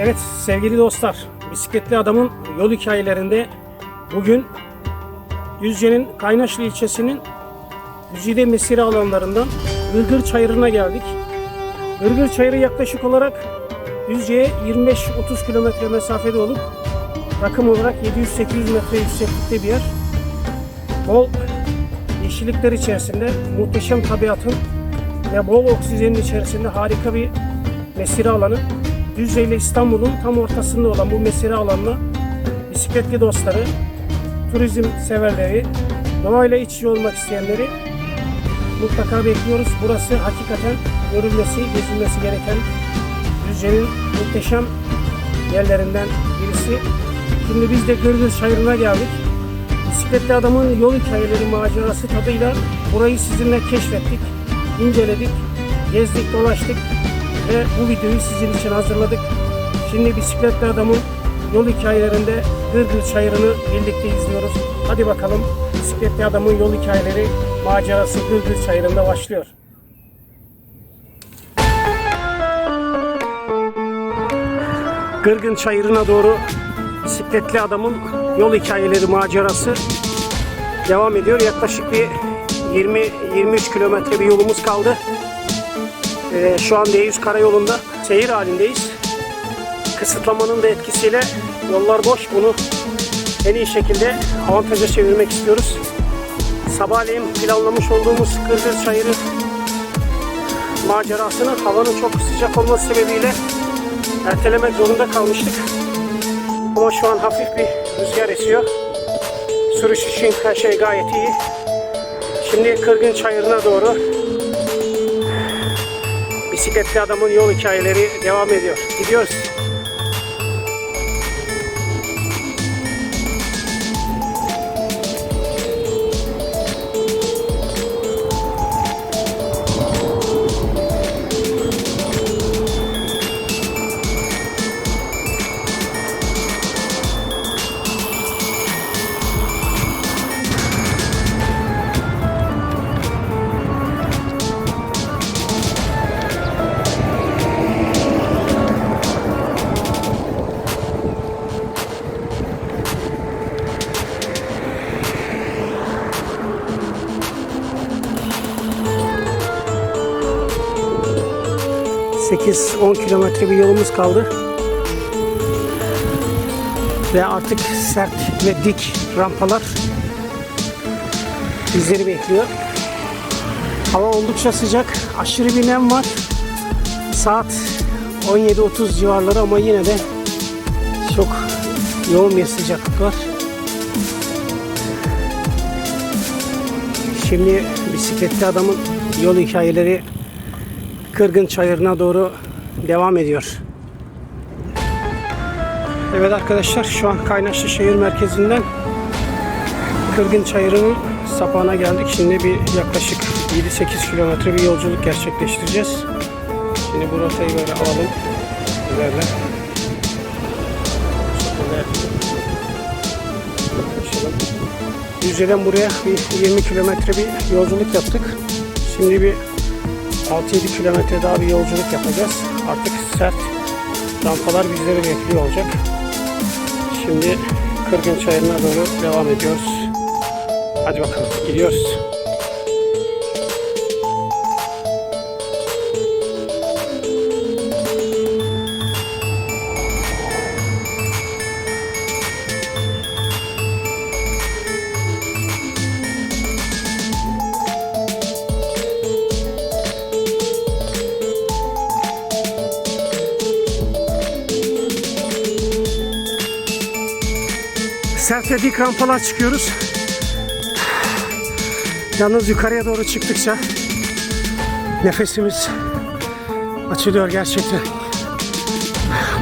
Evet sevgili dostlar, bisikletli adamın yol hikayelerinde bugün Düzce'nin Kaynaşlı ilçesinin Güzide Mesire alanlarından Gırgır Çayırı'na geldik. Gırgır Çayırı yaklaşık olarak Düzce'ye 25-30 kilometre mesafede olup rakım olarak 700-800 metre yükseklikte bir yer. Bol yeşillikler içerisinde muhteşem tabiatın ve bol oksijenin içerisinde harika bir mesire alanı. Düzce İstanbul'un tam ortasında olan bu mesire alanına bisikletli dostları, turizm severleri, doğayla iç içe olmak isteyenleri mutlaka bekliyoruz. Burası hakikaten görülmesi, gezilmesi gereken Düzce'nin muhteşem yerlerinden birisi. Şimdi biz de Gırgır Çayırı'na geldik. Bisikletli adamın yol hikayeleri, macerası tadıyla burayı sizinle keşfettik, inceledik, gezdik, dolaştık ve bu videoyu sizin için hazırladık. Şimdi bisikletli adamın yol hikayelerinde Gırgır Çayırı'nı birlikte izliyoruz. Hadi bakalım bisikletli adamın yol hikayeleri, macerası Gırgır Çayırı'nda başlıyor. Gırgın Çayırı'na doğru bisikletli adamın yol hikayeleri, macerası devam ediyor. Yaklaşık bir 20-23 kilometre bir yolumuz kaldı. Ee, şu an D100 karayolunda seyir halindeyiz. Kısıtlamanın da etkisiyle yollar boş. Bunu en iyi şekilde avantaja çevirmek istiyoruz. Sabahleyin planlamış olduğumuz Kırgır Çayırı macerasını havanın çok sıcak olması sebebiyle ertelemek zorunda kalmıştık. Ama şu an hafif bir rüzgar esiyor. Sürüş için her şey gayet iyi. Şimdi Kırgın Çayırı'na doğru bisikletli adamın yol hikayeleri devam ediyor. Gidiyoruz. ...8-10 kilometre bir yolumuz kaldı. Ve artık sert ve dik rampalar bizleri bekliyor. Hava oldukça sıcak. Aşırı bir nem var. Saat 17.30 civarları ama yine de çok yoğun bir sıcaklık var. Şimdi bisikletli adamın yol hikayeleri Kırgın Çayırı'na doğru devam ediyor. Evet arkadaşlar şu an Kaynaşlı şehir merkezinden Kırgın Çayırı'nın sapağına geldik. Şimdi bir yaklaşık 7-8 kilometre bir yolculuk gerçekleştireceğiz. Şimdi bu rotayı böyle alalım. Konuşalım. Düzce'den buraya bir 20 kilometre bir yolculuk yaptık. Şimdi bir 6-7 kilometre daha bir yolculuk yapacağız. Artık sert rampalar bizleri bekliyor olacak. Şimdi Kırgın Çayırı'na doğru devam ediyoruz. Hadi bakalım gidiyoruz. Sert ve dik rampalar çıkıyoruz. Yalnız yukarıya doğru çıktıkça nefesimiz açılıyor gerçekten.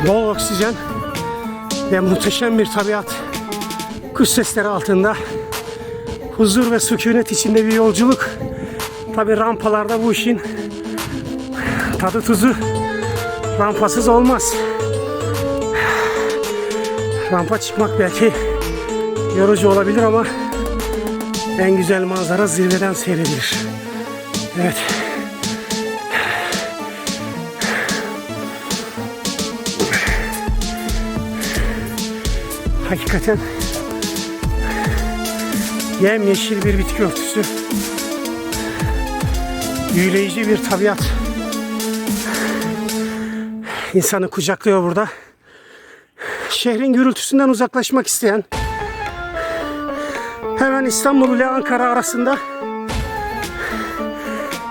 Bol oksijen ve muhteşem bir tabiat. Kuş sesleri altında huzur ve sükunet içinde bir yolculuk. Tabi rampalarda bu işin tadı tuzu rampasız olmaz. Rampa çıkmak belki yorucu olabilir ama en güzel manzara zirveden seyredilir. Evet. Hakikaten yemyeşil bir bitki örtüsü. Büyüleyici bir tabiat. İnsanı kucaklıyor burada. Şehrin gürültüsünden uzaklaşmak isteyen hemen İstanbul ile Ankara arasında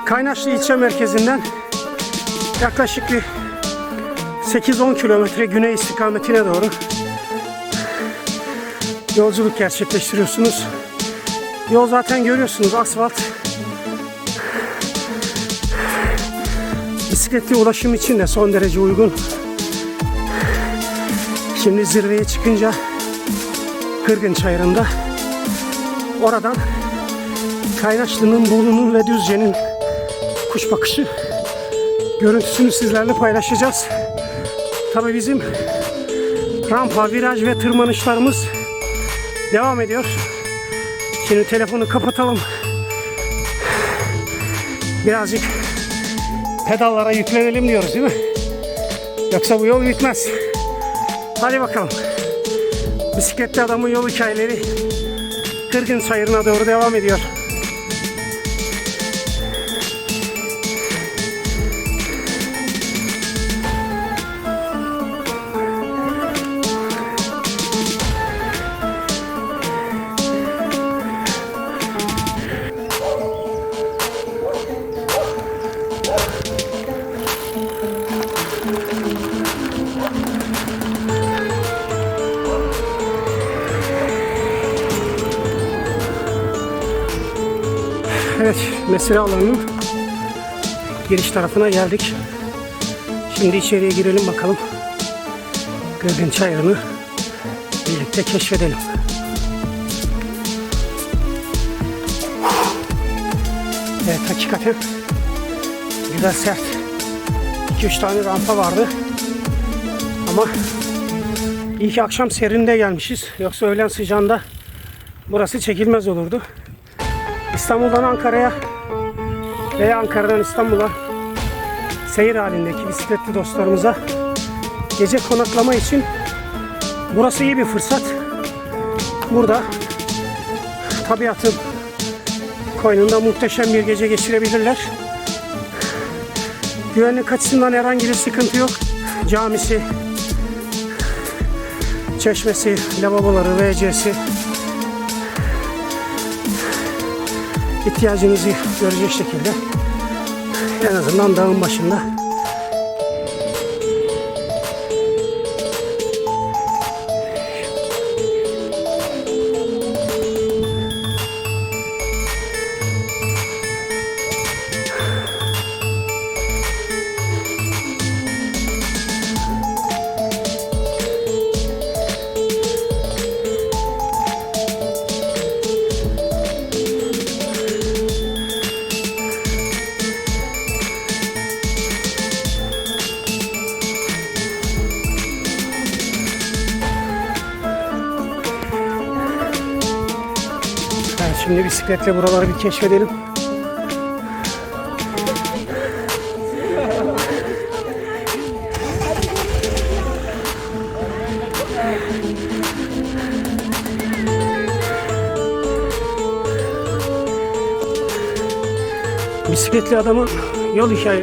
Kaynaşlı ilçe merkezinden yaklaşık bir 8-10 kilometre güney istikametine doğru yolculuk gerçekleştiriyorsunuz. Yol zaten görüyorsunuz asfalt. Bisikletli ulaşım için de son derece uygun. Şimdi zirveye çıkınca Kırgın Çayırı'nda oradan Kaynaşlı'nın, Bolu'nun ve Düzce'nin kuş bakışı görüntüsünü sizlerle paylaşacağız. Tabii bizim rampa, viraj ve tırmanışlarımız devam ediyor. Şimdi telefonu kapatalım. Birazcık pedallara yüklenelim diyoruz değil mi? Yoksa bu yol bitmez. Hadi bakalım. Bisikletli adamın yol hikayeleri Kırgın Çayırı'na doğru devam ediyor. Mesire alanının giriş tarafına geldik. Şimdi içeriye girelim bakalım. Gırgın Çayırı'nı birlikte keşfedelim. Evet, hakikaten güzel sert. 2-3 tane rampa vardı. Ama iyi ki akşam serinde gelmişiz. Yoksa öğlen sıcağında burası çekilmez olurdu. İstanbul'dan Ankara'ya veya Ankara'dan İstanbul'a seyir halindeki bisikletli dostlarımıza gece konaklama için burası iyi bir fırsat. Burada tabiatın koynunda muhteşem bir gece geçirebilirler. Güvenlik açısından herhangi bir sıkıntı yok. Camisi, çeşmesi, lavaboları, WC'si ihtiyacınızı görecek şekilde en azından dağın başında şimdi bisikletle buraları bir keşfedelim. Bisikletli adamın yol hikaye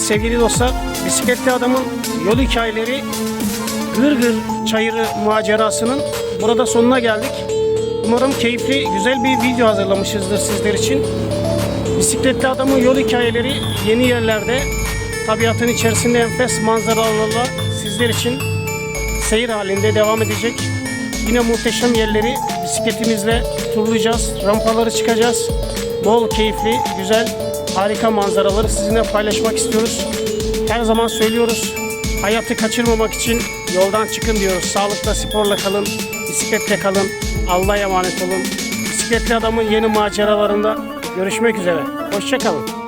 Evet sevgili dostlar, bisikletli adamın yol hikayeleri Gırgır Çayırı macerasının burada sonuna geldik. Umarım keyifli, güzel bir video hazırlamışızdır sizler için. Bisikletli adamın yol hikayeleri yeni yerlerde, tabiatın içerisinde enfes manzaralarla sizler için seyir halinde devam edecek. Yine muhteşem yerleri bisikletimizle turlayacağız, rampaları çıkacağız. Bol keyifli, güzel, harika manzaraları sizinle paylaşmak istiyoruz. Her zaman söylüyoruz, hayatı kaçırmamak için yoldan çıkın diyoruz. Sağlıkla, sporla kalın, bisikletle kalın, Allah'a emanet olun. Bisikletli adamın yeni maceralarında görüşmek üzere. Hoşçakalın.